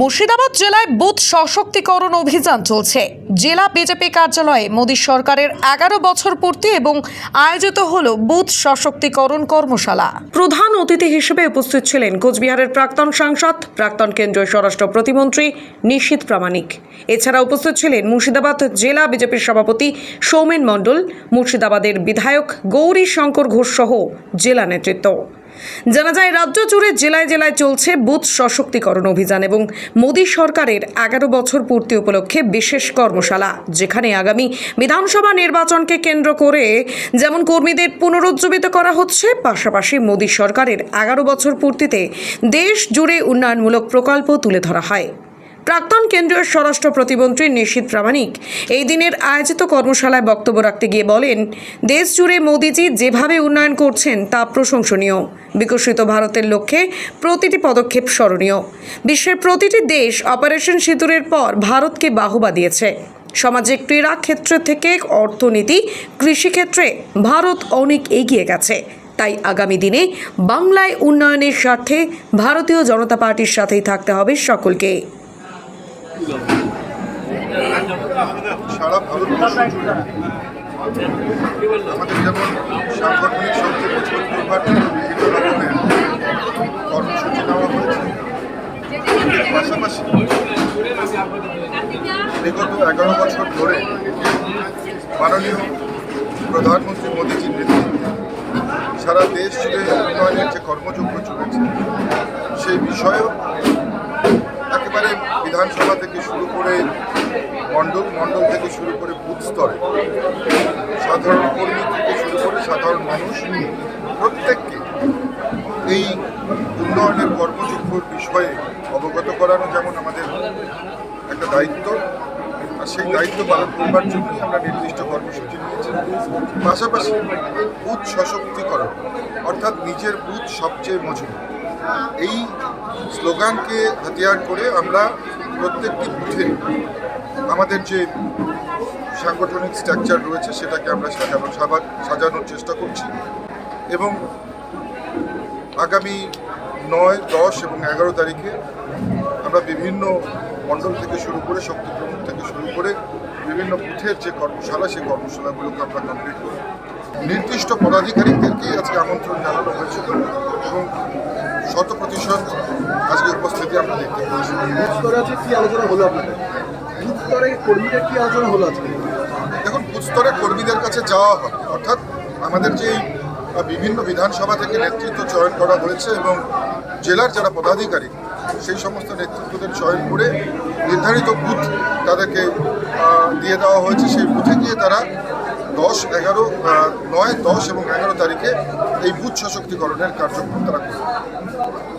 মুর্শিদাবাদ জেলায় বুথ সশক্তিকরণ অভিযান চলছে। জেলা বিজেপি কার্যালয়ে মোদী সরকারের এগারো বছর পূর্তি এবং আয়োজিত হল বুথ সশক্তিকরণ কর্মশালা। প্রধান অতিথি হিসেবে উপস্থিত ছিলেন কোচবিহারের প্রাক্তন সাংসদ, প্রাক্তন কেন্দ্রীয় স্বরাষ্ট্র প্রতিমন্ত্রী নিশীত প্রামাণিক। এছাড়া উপস্থিত ছিলেন মুর্শিদাবাদ জেলা বিজেপির সভাপতি সৌমেন মণ্ডল, মুর্শিদাবাদের বিধায়ক গৌরী শঙ্কর ঘোষ সহ জেলা নেতৃত্ব। জানা যায়, রাজ্য জুড়ে জেলায় জেলায় চলছে বুথ সশক্তিকরণ অভিযান এবং মোদী সরকারের এগারো বছর পূর্তি উপলক্ষে বিশেষ কর্মশালা, যেখানে আগামী বিধানসভা নির্বাচনকে কেন্দ্র করে যেমন কর্মীদের পুনরুজ্জীবিত করা হচ্ছে, পাশাপাশি মোদী সরকারের এগারো বছর পূর্তিতে দেশ জুড়ে উন্নয়নমূলক প্রকল্প তুলে ধরা হয়। প্রাক্তন কেন্দ্রীয় স্বরাষ্ট্র প্রতিমন্ত্রী নিশীত প্রামাণিক এই দিনের আয়োজিত কর্মশালায় বক্তব্য রাখতে গিয়ে বলেন, দেশ জুড়ে মোদিজি যেভাবে উন্নয়ন করছেন তা প্রশংসনীয়। বিকশিত ভারতের লক্ষ্যে প্রতিটি পদক্ষেপ স্মরণীয়। বিশ্বের প্রতিটি দেশ অপারেশন সিঁদুরের পর ভারতকে বাহবা দিয়েছে। সমাজে ক্রীড়া ক্ষেত্র থেকে অর্থনীতি, কৃষিক্ষেত্রে ভারত অনেক এগিয়ে গেছে। তাই আগামী দিনে বাংলায় উন্নয়নের স্বার্থে ভারতীয় জনতা পার্টির সাথেই থাকতে হবে সকলকে। সারা আমাদের যেমন কর্মসূচি নেওয়া পাশাপাশি বিগত এগারো বছর ধরে মাননীয় প্রধানমন্ত্রী মোদীজির নেতৃত্বে সারা দেশ জুড়ে উন্নয়নের যে কর্মযজ্ঞ চলেছে, সেই বিষয়েও বিধানসভা থেকে শুরু করে মণ্ডল মণ্ডল থেকে শুরু করে বুথ স্তরে, সাধারণ কর্মী থেকে শুরু করে সাধারণ মানুষ প্রত্যেককে এই উন্নয়নের কর্মযোগ্যর বিষয়ে অবগত করানো যেমন আমাদের একটা দায়িত্ব, আর সেই দায়িত্ব পালন করবার জন্যই আমরা নির্দিষ্ট কর্মসূচি নিয়েছি। পাশাপাশি বুথ সশক্তিকরণ, অর্থাৎ নিজের বুথ সবচেয়ে মজবুত। এই স্লোগানকে হাতিয়ার করে আমরা প্রত্যেকটি বুথে আমাদের যে সাংগঠনিক স্ট্রাকচার রয়েছে, সেটাকে আমরা সাজানো সাজানোর চেষ্টা করছি। এবং আগামী নয়, দশ এবং এগারো তারিখে আমরা বিভিন্ন মণ্ডল থেকে শুরু করে শক্তি প্রমুখ থেকে শুরু করে বিভিন্ন বুথের যে কর্মশালা, সেই কর্মশালাগুলোকে আমরা কমপ্লিট করি নির্দিষ্ট পদাধিকারীদেরকেই আজকে আমন্ত্রণ জানানো হয়েছিল এবং শত প্রতিশত আজকে উপস্থিতি আমরা দেখতে পাচ্ছি বুথ স্তরে কি আলোচনা হলো আপনাদের? বুথ স্তরে কর্মীদের কি আলোচনা হলো আজকে? দেখুন বুথ স্তরে কর্মীদের কাছে যাওয়া হবে অর্থাৎ আমাদের যে বিভিন্ন বিধানসভা থেকে নেতৃত্ব চয়ন করা হয়েছে এবং জেলার যারা পদাধিকারী সেই সমস্ত নেতৃত্বদের চয়ন করে নির্ধারিত বুথ তাদেরকে দিয়ে দেওয়া হয়েছে। সেই বুথে গিয়ে তারা দশ এগারো নয় দশ এবং এগারো তারিখে এই বুথ সশক্তিকরণের কার্যক্রম তারা করবে।